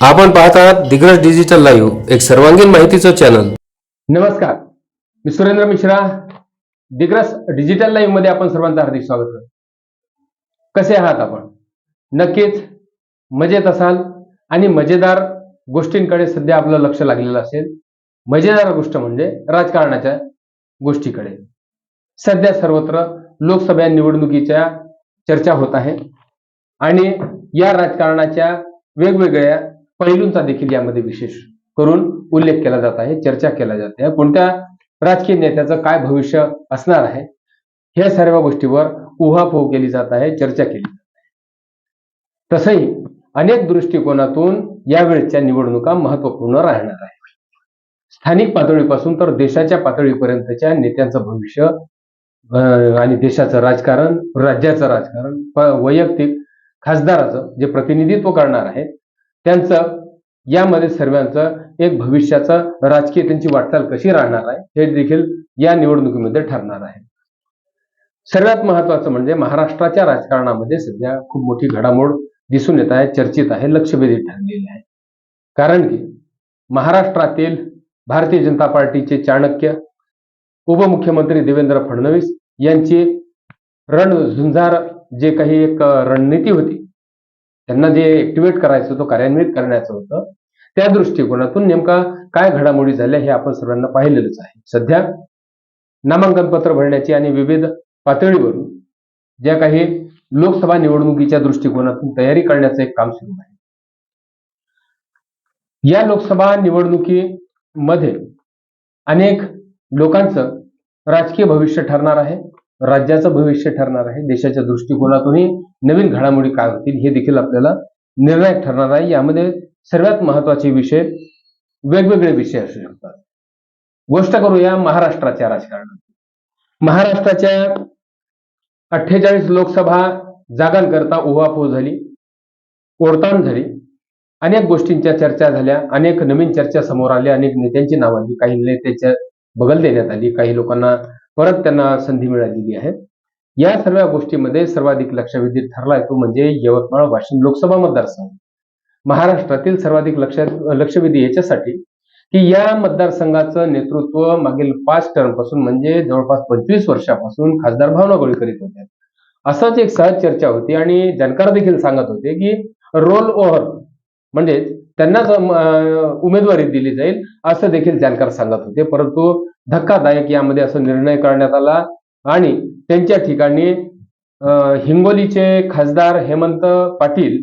आपण पाहत आहात दिग्रज डिजिटल लाईव्ह एक सर्वांगीण माहितीचं चॅनल नमस्कार. मी सुरेंद्र मिश्रा. दिग्रस डिजिटल लाईव्हमध्ये आपण सर्वांचं हार्दिक स्वागत करतो. कसे आहात आपण? नक्कीच मजेत असाल आणि मजेदार गोष्टींकडे सध्या आपलं लक्ष लागलेलं असेल. मजेदार गोष्ट म्हणजे राजकारणाच्या गोष्टीकडे. सध्या सर्वत्र लोकसभा निवडणुकीच्या चर्चा होत आहे आणि या राजकारणाच्या वेगवेगळ्या पैलूंचा देखील यामध्ये विशेष करून उल्लेख केला जात आहे चर्चा केला जाते आहे. कोणत्या राजकीय नेत्याचं काय भविष्य असणार आहे? ह्या सर्व गोष्टीवर उहापोह केली जात आहे चर्चा केली जात आहे. तसंही अनेक दृष्टिकोनातून यावेळच्या निवडणुका महत्त्वपूर्ण राहणार आहे स्थानिक पातळीपासून तर देशाच्या पातळीपर्यंतच्या नेत्यांचं भविष्य आणि देशाचं राजकारण राज्याचं राजकारण वैयक्तिक खासदाराचं जे प्रतिनिधित्व करणार आहे त्यांचं यामध्ये सर्वांचं एक भविष्याचं राजकीय त्यांची वाटचाल कशी राहणार आहे हे देखील या निवडणुकीमध्ये ठरणार आहे. सर्वात महत्वाचं म्हणजे महाराष्ट्राच्या राजकारणामध्ये सध्या खूप मोठी घडामोड दिसून येत आहे चर्चित आहे लक्षवेधी ठरलेली आहे. कारण की महाराष्ट्रातील भारतीय जनता पार्टीचे चाणक्य उपमुख्यमंत्री देवेंद्र फडणवीस यांची रणझुंजार जे काही एक रणनीती होती त्यांना जे ऍक्टिव्हेट करायचं होतं कार्यान्वित करण्याचं होतं त्या दृष्टिकोनातून नेमका काय घडामोडी झाल्या हे आपण सर्वांना पाहिलेलंच आहे. सध्या नामांकन पत्र भरण्याची आणि विविध पातळीवरून ज्या काही लोकसभा निवडणुकीच्या दृष्टिकोनातून तयारी करण्याचं एक काम सुरू आहे. या लोकसभा निवडणुकीमध्ये अनेक लोकांचं राजकीय भविष्य ठरणार आहे. राज्याचं भविष्य ठरणार आहे. देशाच्या दृष्टिकोनातूनही नवीन घडामोडी काय होतील हे देखील आपल्याला निर्णायक ठरणार आहे. यामध्ये सर्वात महत्त्वाचे विषय वेगवेगळे विषय असू शकतात. गोष्ट करूया महाराष्ट्राच्या राजकारणात. महाराष्ट्राच्या अठ्ठेचाळीस लोकसभा जागांकरता उहापोह झाली ओढताण झाली अनेक गोष्टींच्या चर्चा झाल्या अनेक नवीन चर्चा समोर आल्या अनेक नेत्यांची नावं आली काही नेत्याच्या बगल देण्यात आली काही लोकांना परत त्यांना संधी मिळालेली आहे. या सर्व गोष्टीमध्ये सर्वाधिक लक्षवेधी ठरलाय तो म्हणजे यवतमाळ वाशिम लोकसभा मतदारसंघ. महाराष्ट्रातील सर्वाधिक लक्ष लक्षवेधी याच्यासाठी की या मतदारसंघाचं नेतृत्व मागील पाच टर्मपासून म्हणजे जवळपास पंचवीस वर्षापासून खासदार भावना गोळी करीत होते. असंच एक सहज चर्चा होती आणि जाणकार देखील सांगत होते की रोल ओव्हर म्हणजेच त्यांनाच उमेदवारी दिली जाईल असं देखील जानकार सांगत होते. परंतु धक्कादायक यामध्ये असं निर्णय करण्यात आला आणि त्यांच्या ठिकाणी हिंगोलीचे खासदार हेमंत पाटील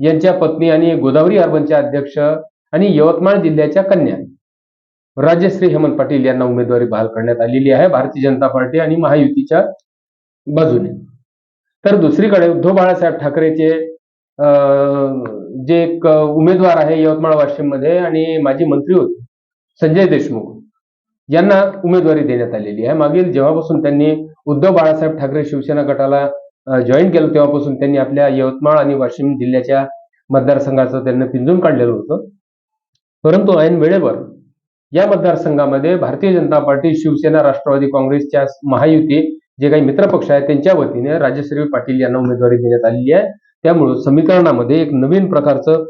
यांच्या पत्नी आणि गोदावरी अर्बनचे अध्यक्ष आणि यवतमाळ जिल्ह्याच्या कन्या राजश्री हेमंत पाटील यांना उमेदवारी बहाल करण्यात आलेली आहे भारतीय जनता पार्टी आणि महायुतीच्या बाजूने. तर दुसरीकडे उद्धव बाळासाहेब ठाकरेचे जे एक उमेदवार आहे यवतमाळ वाशिममध्ये आणि माजी मंत्री होते संजय देशमुख यांना उमेदवारी देण्यात आलेली आहे. मागील जेव्हापासून त्यांनी उद्धव बाळासाहेब ठाकरे शिवसेना गटाला जॉईन केलं तेव्हापासून त्यांनी आपल्या यवतमाळ आणि वाशिम जिल्ह्याच्या मतदारसंघाचं त्यांना पिंजून काढलेलं होतं. परंतु ऐन वेळेवर या मतदारसंघामध्ये भारतीय जनता पार्टी शिवसेना राष्ट्रवादी काँग्रेसच्या महायुती जे काही मित्रपक्ष आहेत त्यांच्या वतीने राजश्री पाटील यांना उमेदवारी देण्यात आलेली आहे. त्यामुळं समीकरणामध्ये एक नवीन प्रकारचं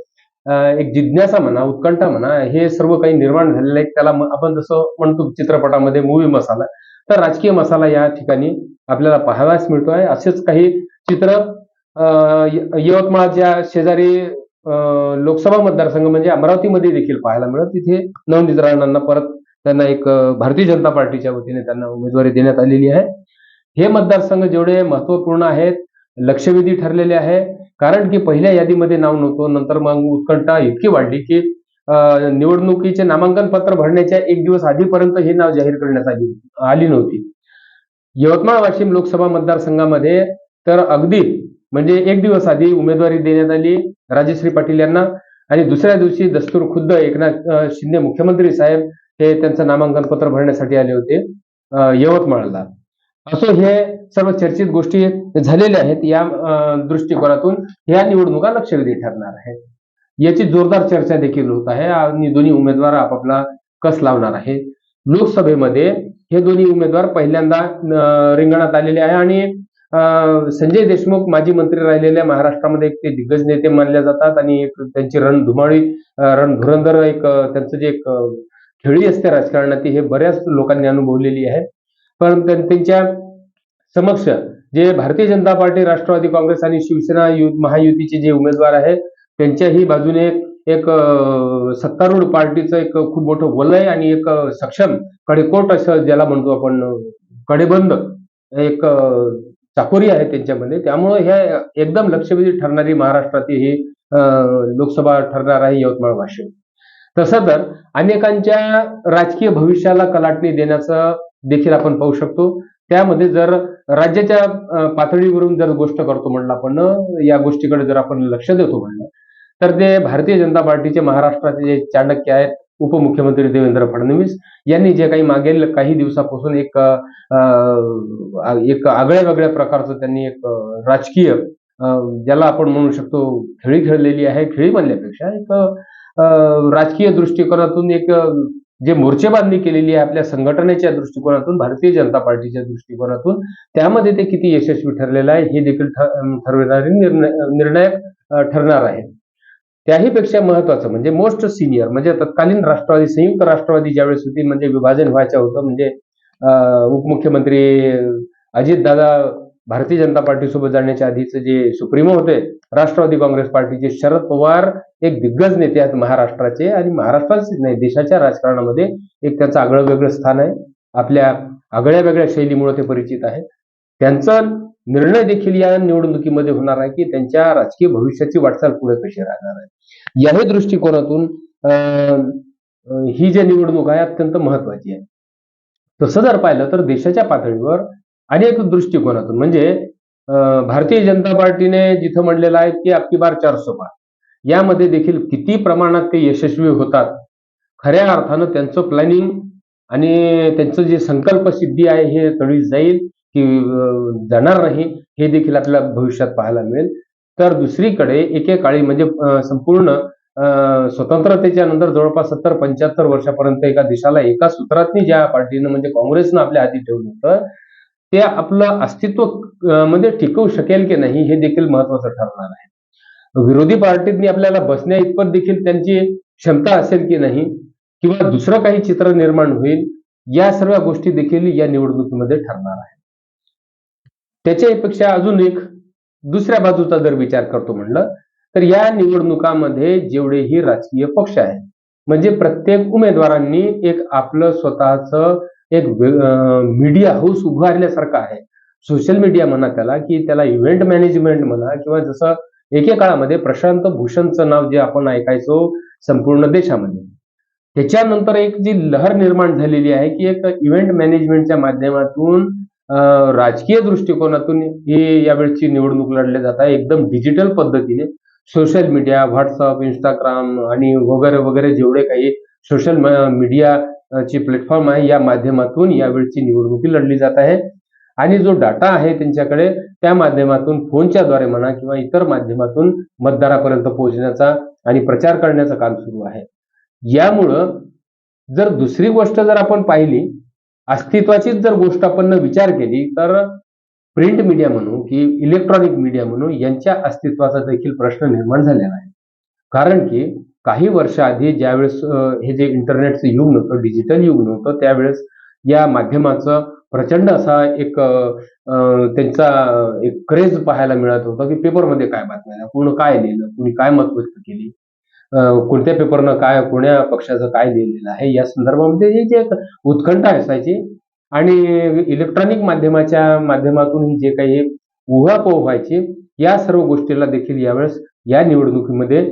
एक जिज्ञासा म्हणा उत्कंठा म्हणा हे सर्व काही निर्माण झालेलं आहे. त्याला आपण जसं म्हणतो चित्रपटामध्ये मूवी मसाला तर राजकीय मसाला या ठिकाणी आपल्याला पाहावयास मिळतो आहे असेच काही चित्र य- यवतमाळच्या शेजारी लोकसभा मतदारसंघ म्हणजे अमरावतीमध्ये देखील पाहायला मिळत. तिथे नवनीत राणांना परत त्यांना एक भारतीय जनता पार्टीच्या वतीने त्यांना उमेदवारी देण्यात आलेली आहे. हे मतदारसंघ जेवढे महत्त्वपूर्ण आहेत लक्षवेधी ठरलेले आहे. कारण की पहिल्या यादीमध्ये नाव नव्हतं. नंतर मग उत्कंठा इतकी वाढली की निवडणुकीचे नामांकन पत्र भरण्याच्या एक दिवस आधीपर्यंत हे नाव जाहीर करण्यात आली आली नव्हती. यवतमाळ वाशिम लोकसभा मतदारसंघामध्ये तर अगदी म्हणजे एक दिवस आधी उमेदवारी देण्यात आली राजश्री पाटील यांना आणि दुसऱ्या दिवशी दस्तूर खुद्द एकनाथ शिंदे मुख्यमंत्री साहेब हे त्यांचं नामांकन पत्र भरण्यासाठी आले होते यवतमाळला. असो हे सर्व चर्चित गोष्टी झालेल्या आहेत. या दृष्टिकोनातून ह्या निवडणुका लक्षवेधी ठरणार आहेत. याची जोरदार चर्चा देखील होत आहे. आणि दोन्ही उमेदवार आपापला कस लावणार आहे? लोकसभेमध्ये हे दोन्ही उमेदवार पहिल्यांदा रिंगणात आलेले आहे. आणि संजय देशमुख माजी मंत्री राहिलेल्या महाराष्ट्रामध्ये एक ते दिग्गज नेते मानले जातात. आणि एक त्यांची रणधुमाळी अं, रणधुरंदर एक त्यांचं जे एक खेळी असते राजकारणात हे बऱ्याच लोकांनी अनुभवलेली आहे. पण त्यांच्या समक्ष जे भारतीय जनता पार्टी राष्ट्रवादी काँग्रेस आणि शिवसेना यु- महायुतीचे जे उमेदवार आहेत त्यांच्याही बाजूने एक सत्तारूढ पार्टीचं एक खूप मोठं वलय आणि एक सक्षम कडेकोट असं ज्याला म्हणतो आपण कडेबंद एक चाकोरी आहे त्यांच्यामध्ये. त्यामुळे ह्या एकदम लक्षवेधी ठरणारी महाराष्ट्रातील ही लोकसभा ठरणार आहे यवतमाळ भाषेत तसं तर अनेकांच्या राजकीय भविष्याला कलाटणी देण्याचं देखील आपण पाहू शकतो. त्यामध्ये जर राज्याच्या पातळीवरून जर गोष्ट करतो म्हणलं आपण या गोष्टीकडे जर आपण लक्ष देतो म्हणलं तर ते भारतीय जनता पार्टीचे महाराष्ट्राचे जे चाणक्य आहेत उपमुख्यमंत्री देवेंद्र फडणवीस यांनी जे काही मागील काही दिवसापासून एक आ, एक आगळ्या वेगळ्या प्रकारचं त्यांनी एक राजकीय ज्याला आपण म्हणू शकतो खेळी खेळलेली आहे खेळी म्हणल्यापेक्षा एक राजकीय दृष्टिकोनातून एक जे मोर्चेबांधणी केलेली आहे आपल्या संघटनेच्या दृष्टिकोनातून भारतीय जनता पार्टीच्या दृष्टिकोनातून त्यामध्ये ते किती यशस्वी ठरलेलं आहे हे देखील ठरविणारे निर्णय निर्णायक ठरणार आहे त्याही पेक्षा महत्वाचं म्हणजे मोस्ट सिनियर म्हणजे तत्कालीन राष्ट्रवादी संयुक्त राष्ट्रवादी ज्यावेळेस होती म्हणजे विभाजन व्हायचं होतं म्हणजे उपमुख्यमंत्री अजितदादा भारतीय जनता पार्टीसोबत जाण्याच्या आधीच जे सुप्रीमो होते राष्ट्रवादी काँग्रेस पार्टीचे शरद पवार एक दिग्गज नेते आहेत महाराष्ट्राचे आणि महाराष्ट्राचेच नाही देशाच्या राजकारणामध्ये एक त्याचं आगळं वेगळं स्थान आहे. आपल्या आगळ्या वेगळ्या शैलीमुळे ते परिचित आहे त्यांचा निर्णय देखील या निवडणुकीमध्ये होणार आहे की त्यांच्या राजकीय भविष्याची वाटचाल पुढे कशी राहणार आहे. याही दृष्टिकोनातून अं, ही जी निवडणूक आहे अत्यंत महत्वाची आहे. तसं जर पाहिलं तर देशाच्या पातळीवर अनेक दृष्टिकोनातून म्हणजे अं, भारतीय जनता पार्टीने जिथं म्हणलेलं आहे की आपकी बार चारसो पार. यामध्ये देखील किती प्रमाणात ते यशस्वी होतात? खऱ्या अर्थानं त्यांचं प्लॅनिंग आणि त्यांचं जे संकल्प सिद्धी आहे हे तळी जाईल की जाणार नाही हे देखील आपल्याला भविष्यात पाहायला मिळेल. तर दुसरीकडे एकेकाळी म्हणजे संपूर्ण स्वतंत्रतेच्या नंतर जवळपास सत्तर पंच्याहत्तर वर्षापर्यंत एका देशाला एका सूत्रातनी ज्या पार्टीनं म्हणजे काँग्रेसनं आपल्या हाती ठेवलं होतं ते आपलं अस्तित्व म्हणजे मध्ये टिकवू शकेल की नाही हे देखील महत्वाचं ठरणार आहे. विरोधी पार्टीतनी आपल्याला बसण्या इतपत देखील त्यांची क्षमता असेल की नाही किंवा दुसरं काही चित्र निर्माण होईल या सर्व गोष्टी देखील या निवडणुकीमध्ये ठरणार आहे त्याच्यापेक्षा अजून एक दुसऱ्या बाजूचा जर विचार करतो म्हणलं तर या निवडणुकामध्ये जेवढेही राजकीय पक्ष आहेत म्हणजे प्रत्येक उमेदवारांनी एक आपलं स्वतःचं एक मीडिया हाऊस उभारल्यासारखं आहे. सोशल मीडिया म्हणा त्याला की त्याला इव्हेंट मॅनेजमेंट म्हणा किंवा जसं एके काळामध्ये प्रशांत भूषणचं नाव जे आपण ऐकायचो संपूर्ण देशामध्ये. त्याच्यानंतर एक जी लहर निर्माण झालेली आहे की एक इव्हेंट मॅनेजमेंटच्या माध्यमातून राजकीय दृष्टिकोनातून ही यावेळची निवडणूक लढल्या जात आहे एकदम डिजिटल पद्धतीने. सोशल मीडिया व्हॉट्सअप इंस्टाग्राम आणि वगैरे वगैरे जेवढे काही सोशल मीडियाची प्लॅटफॉर्म आहे या माध्यमातून यावेळची निवडणुकी लढली जात आहे. आणि जो डाटा आहे त्यांच्याकडे त्या माध्यमातून फोनच्या द्वारे म्हणा किंवा इतर माध्यमातून मतदारापर्यंत पोहोचण्याचा आणि प्रचार करण्याचं काम सुरू आहे. यामुळं जर दुसरी गोष्ट जर आपण पाहिली अस्तित्वाचीच जर गोष्ट आपण विचार केली तर प्रिंट मीडिया म्हणू की इलेक्ट्रॉनिक मीडिया म्हणू यांच्या अस्तित्वाचा देखील प्रश्न निर्माण झालेला आहे. कारण की काही वर्ष आधी ज्यावेळेस हे जे इंटरनेटचं युग नव्हतं डिजिटल युग नव्हतं त्यावेळेस या माध्यमाचं प्रचंड असा एक त्यांचा एक क्रेज पाहायला मिळत होता की पेपरमध्ये काय बातम्या कोण काय लिहिलं कुणी काय मत व्यक्त केली कोणत्या पेपरनं काय कोण्या पक्षाचं काय लिहिलेलं आहे या संदर्भामध्ये ही जी एक उत्कंठा असायची आणि इलेक्ट्रॉनिक माध्यमाच्या माध्यमातून ही जे काही उहापोह व्हायची या सर्व गोष्टीला देखील यावेळेस या निवडणुकीमध्ये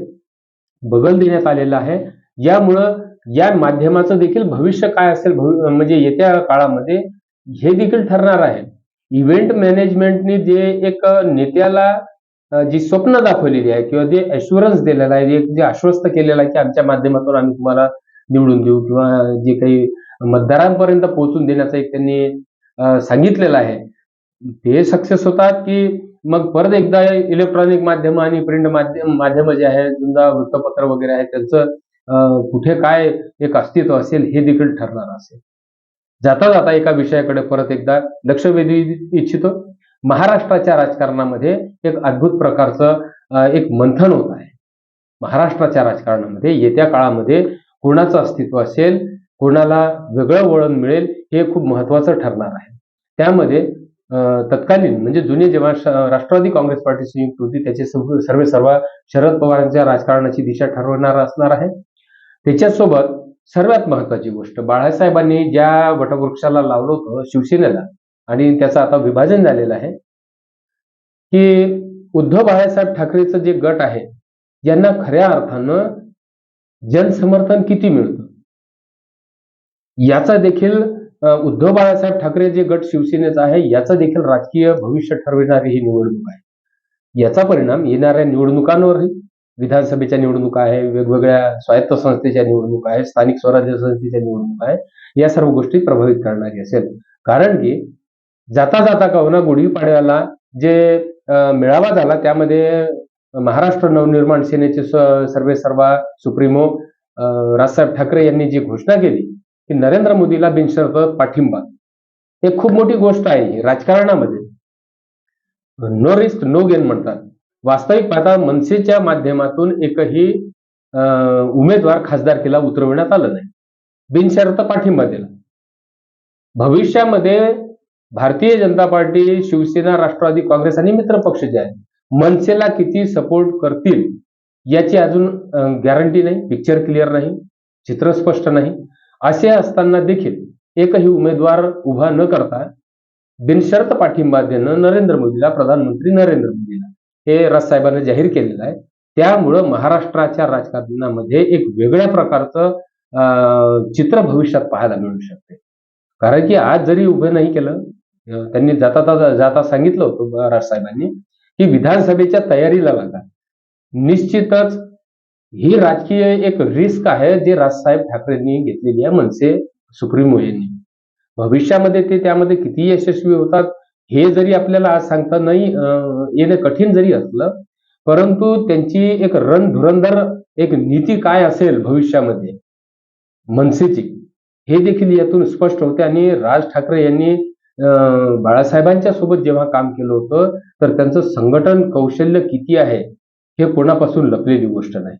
बगल देण्यात आलेला आहे. यामुळं या माध्यमाचं देखील भविष्य काय असेल भवि- म्हणजे येत्या काळामध्ये हे देखील ठरणार आहे. इव्हेंट मॅनेजमेंटने जे एक नेत्याला जी स्वप्न दाखवलेली आहे किंवा जे अश्युरन्स दिलेलं आहे एक जे आश्वस्त केलेलं आहे की आमच्या माध्यमातून आम्ही तुम्हाला निवडून देऊ किंवा जे काही मतदारांपर्यंत पोहोचून देण्याचं एक त्यांनी सांगितलेलं आहे. ते सक्सेस होतात की मग परत एकदा इलेक्ट्रॉनिक माध्यम आणि प्रिंट माध्यम माध्यम जे आहे समजा वृत्तपत्र वगैरे आहे त्यांचं कुठे काय एक अस्तित्व असेल हे देखील ठरणार असेल. जाता जाता एका विषयाकडे परत एकदा लक्ष वेधू इच्छितो. महाराष्ट्राच्या राजकारणामध्ये एक अद्भुत प्रकारचं एक मंथन होत आहे. महाराष्ट्राच्या राजकारणामध्ये येत्या काळामध्ये कोणाचं अस्तित्व असेल कोणाला वेगळं वळण मिळेल हे खूप महत्वाचं ठरणार आहे. त्यामध्ये तत्कालीन म्हणजे जुने जेव्हा राष्ट्रवादी काँग्रेस पार्टी संयुक्त होती त्याचे सर्व सर्वे सर्व शरद पवारांच्या राजकारणाची दिशा ठरवणार असणार आहे. त्याच्यासोबत सर्वात महत्वाची गोष्ट. बाळासाहेबांनी ज्या वटवृक्षाला लावलं होतं शिवसेनेला आणि त्याचं आता विभाजन झालेलं आहे की उद्धव बाळासाहेब ठाकरेचं जे गट आहे यांना खऱ्या अर्थानं जनसमर्थन किती मिळतं? याचा देखील उद्धव बाळासाहेब ठाकरे जे गट शिवसेनेचा आहे याचा देखील राजकीय भविष्य ठरविणारी ही निवडणूक आहे. याचा परिणाम येणाऱ्या निवडणुकांवरही. विधानसभेच्या निवडणुका आहे वेगवेगळ्या स्वायत्त संस्थेच्या निवडणुका आहे स्थानिक स्वराज्य संस्थेच्या निवडणुका आहे या सर्व गोष्टी प्रभावित करणारी असेल. कारण की जाता जाता का होना गुढीपाडव्याला जे मेळावा झाला त्यामध्ये महाराष्ट्र नवनिर्माण सेनेचे सर्वे सर्वा सुप्रीमो राजसाहेब ठाकरे यांनी जी घोषणा केली की नरेंद्र मोदीला बिनशर्त पाठिंबा. हे खूप मोठी गोष्ट आहे. राजकारणामध्ये नो रिस्क नो गेन म्हणतात. वास्तविक पाहता मनसेच्या माध्यमातून एकही उमेदवार खासदारकीला उतरविण्यात आलं नाही. बिनशर्त पाठिंबा दिला. भविष्यामध्ये भारतीय जनता पार्टी शिवसेना राष्ट्रवादी काँग्रेस आणि मित्र पक्ष जे आहेत मनसेला किती सपोर्ट करतील याची अजून गॅरंटी नाही पिक्चर क्लिअर नाही चित्र स्पष्ट नाही. असे असताना देखील एकही उमेदवार उभा न करता बिनशर्त पाठिंबा देणं नरेंद्र मोदीला प्रधानमंत्री नरेंद्र मोदीला. हे राजसाहेबांनी जाहीर केलेलं आहे. त्यामुळं महाराष्ट्राच्या राजकारणामध्ये एक वेगळ्या प्रकारचं अं, चित्र भविष्यात पाहायला मिळू शकते. कारण की आज जरी उभं नाही केलं त्यांनी जाता जाता सांगितलं होतं राजसाहेबांनी की विधानसभेच्या तयारीला लागा निश्चितच ही राजकीय एक रिस्क आहे जे राजसाहेब ठाकरेंनी घेतलेली आहे मनसे सुप्रीमो यांनी. भविष्यामध्ये ते त्यामध्ये किती यशस्वी होतात हे जरी आपल्याला आज सांगता नाही येणं कठीण जरी असलं परंतु त्यांची एक रणधुरंधर एक नीती काय असेल भविष्यामध्ये? मनसेची. हे देखील यातून स्पष्ट होते आणि राज ठाकरे यांनी बाळासाहेबांच्या सोबत जेव्हा काम केलं होतं तर त्यांचं संघटन कौशल्य किती आहे हे कोणापासून लपलेली गोष्ट नाही.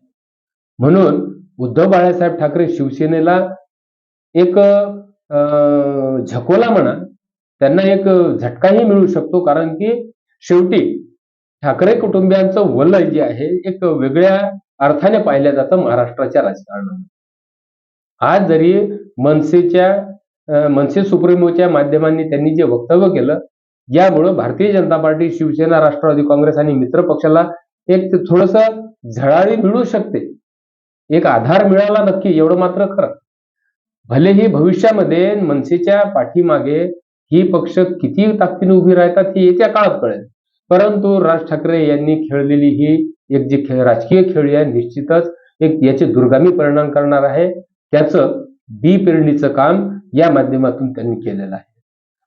म्हणून उद्धव बाळासाहेब ठाकरे शिवसेनेला एक झकोला म्हणा त्यांना एक झटकाही मिळू शकतो कारण की शेवटी ठाकरे कुटुंबियांचं वलय जे आहे एक वेगळ्या अर्थाने पाहिलं जातं महाराष्ट्राच्या राजकारणामध्ये. आज जरी मनसेच्या मनसे सुप्रीमोच्या माध्यमांनी त्यांनी जे वक्तव्य केलं यामुळं भारतीय जनता पार्टी शिवसेना राष्ट्रवादी काँग्रेस आणि मित्र पक्षाला एक थोडस झळाळी मिळू शकते. एक आधार मिळाला नक्की एवढं मात्र खरं. भलेही भविष्यामध्ये मनसेच्या पाठीमागे ही पक्ष किती ताकदीने उभी राहतात हे येत्या काळात कळेल. परंतु राज ठाकरे यांनी खेळलेली ही एक जी खेळ राजकीय खेळी आहे निश्चितच एक याचे दुर्गामी परिणाम करणार आहे. त्याचं बी पेरणीचं काम या माध्यमातून त्यांनी केलेलं आहे.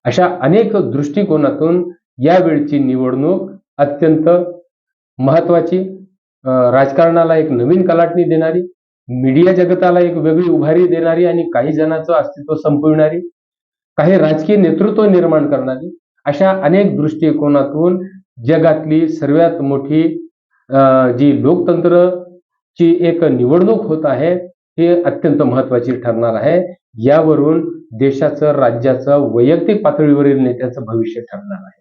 अशा अनेक दृष्टिकोनातून यावेळची निवडणूक अत्यंत महत्वाची राजकारणाला एक नवीन कलाटणी देणारी मीडिया जगताला एक वेगळी उभारी देणारी आणि काही जणांचं अस्तित्व संपविणारी काही राजकीय नेतृत्व निर्माण करणारी अशा अनेक दृष्टिकोनातून जगातली सर्वात मोठी अं, जी लोकतंत्रची एक निवडणूक होत आहे हे अत्यंत महत्वाची ठरणार आहे. यावरून देशाचं राज्याचं वैयक्तिक पातळीवरील नेत्याचं भविष्य ठरणार आहे.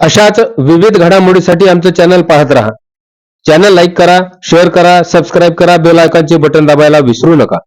अशाच विविध घडामोडीसाठी आमचं चॅनल पाहत राहा. चॅनल लाईक करा शेअर करा सबस्क्राईब करा बेल आयकॉनचे बटन दाबायला विसरू नका.